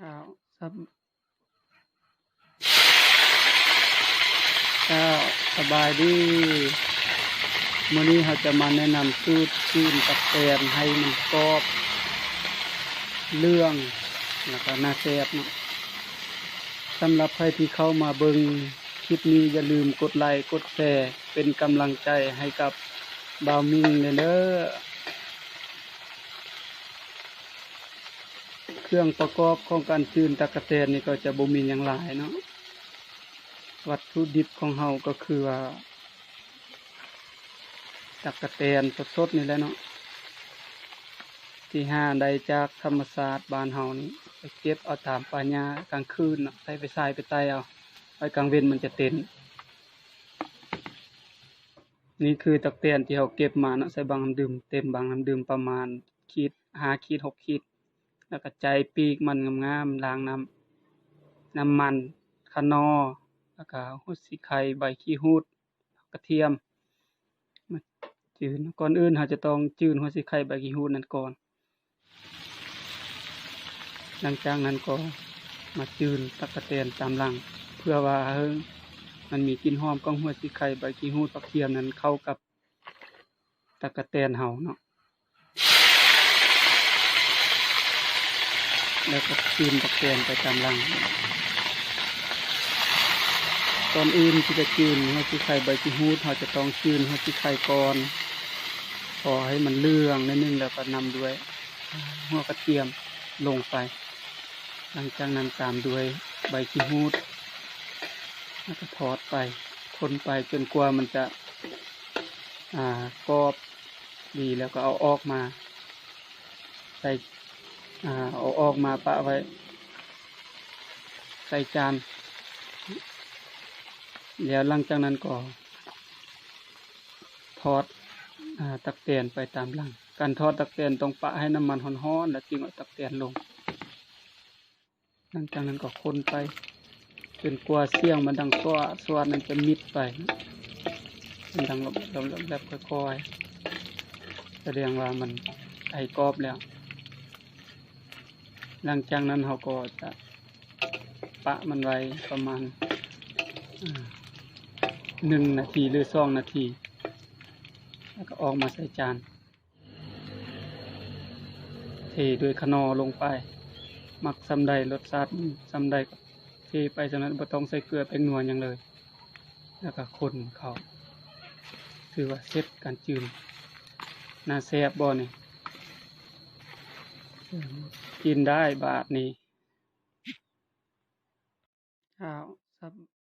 ครับสบก็สบายดีมื้อนี้เราจะมาแนะนำสูตรจีนกับแตนให้มันกรอบเรื่องแล้วก็น่าแซ่บเนาะสำหรับใครที่เข้ามาเบิงคลิปนี้อย่าลืมกดไลค์กดแชร์เป็นกำลังใจให้กับบ่าวมิงเด้อ เครื่องประกอบของการจืนตะกะแตนนี่ก็จะบ่มีหยังหลายเนาะวัตถุดิบของเฮาก็คือว่าตะกะแตนสดๆนี่แหละเนาะที่หาได้จากธรรมศาสตร์บ้านเฮานี่ไปเก็บเอาตามป่าหญ้ากลางคืนเนาะใส่ไปใส่ไปไต่เอาไปกลางเว้นมันจะเต็นนี่คือตะกะแตนที่เฮาเก็บมาเนาะใส่บางน้ำดื่มเต็มบางน้ำดื่มประมาณขีด5ขีด6ขีด แล้วก็ใจปีกมันงามๆล้างน้ำน้ำมันคะนอแล้วก็หุดสิไข่ใบขี้หูดกระเทียมมาจืนก่อนอื่นเราจะต้องจืนหัวสิไข่ใบขี้หูดนั่นก่อน หลังจากนั้นก็มาจืนตะกะแตนตามหลัง เพื่อว่าเฮงมันมีกลิ่นหอมของหัวสิไข่ใบขี้หูดผักเทียมนั้นเข้ากับตะกะแตนเฮาเนาะ แล้วก็คืนตะแกรงไปตามรัง ตอนอื่นที่จะจืนหัวจิไข่ใบจิฮูดเราจะต้องจืนหัวจิไข่ก่อนพอให้มันเลื่องนิดนึงแล้วก็นำด้วยหัวกระเทียมลงไป หลังจากนั้นตามด้วยใบจิฮูดแล้วก็ทอดไป คนไปจนกว่ามันจะอ่ากรอบดีแล้วก็เอาออกมา ใส่ อ่าเอาออกมาปะไว้ ใส่จานแล้วหลังจากนั้นก็ทอดอตักเตียนไปตามหลัง การทอดตักเตียนต้องปะให้น้ำมันร้อนๆแล้วจึงเอาตักเตียนลง หลังจากนั้นก็คนไปจนกว่าเสี่ยงมันดังสวดสวดนั้นจะมิดไป มันดังแบบแบบแบบค่อยๆแสดงว่ามันไอกรอบแล้ว หลังจากนั้นเราก็จะปะมันไว้ประมาณหนึ่งนาทีหรือสองนาที แล้วก็ออกมาใส่จานเทด้วยขนอลงไปหมักซำใดรสชาติซำใดเทไปจากนั้นบ่ต้องใส่เกลือแป้งนัวหยังเลย แล้วก็คนเขาถือว่าเสร็จการจืนน่าแซ่บบ่นี่ กินได้บาทนี้ข้าวสับ